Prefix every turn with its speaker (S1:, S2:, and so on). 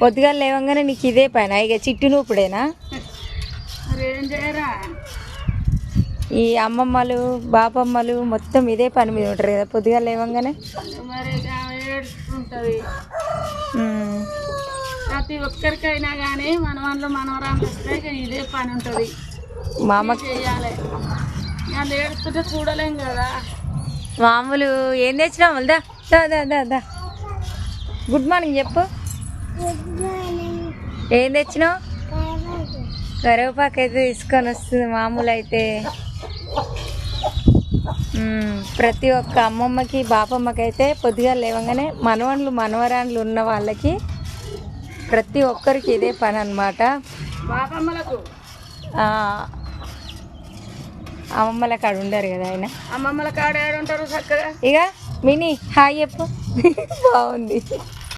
S1: పొద్దుగా లేవంగానే నీకు ఇదే పైన. ఇక చిట్టు నూపుడేనా? ఈ అమ్మమ్మలు బాపమ్మలు మొత్తం ఇదే పని మీద ఉంటారు కదా పొద్దుగా లేవంగానే.
S2: ప్రతి ఒక్కరికైనా కానీ మనవాళ్ళు మనవరాలు వస్తే ఇదే పని ఉంటుంది.
S1: మా అమ్మ
S2: చేయాలి వాళ్ళు ఏడుస్తుంటే చూడలేం కదా.
S1: మామూలు ఏం తెచ్చినావు? దా దా దా దా. దా గుడ్ మార్నింగ్ చెప్పు. ఏం తెచ్చినావు? కరివేపాకు అయితే తీసుకొని వస్తుంది మామూలు అయితే. ప్రతి ఒక్క అమ్మమ్మకి బాపమ్మకి అయితే పొద్దుగా లేవగానే మనవన్లు మనవరాన్లు ఉన్న వాళ్ళకి ప్రతి ఒక్కరికి ఇదే పని అనమాట
S2: బాపమ్మలకు
S1: అమ్మమ్మల కాడ ఉండరు కదా ఆయన.
S2: అమ్మమ్మల కాడ ఏడుంటారు చక్కగా?
S1: ఇక మినీ హాయ్ చెప్పు. బాగుంది.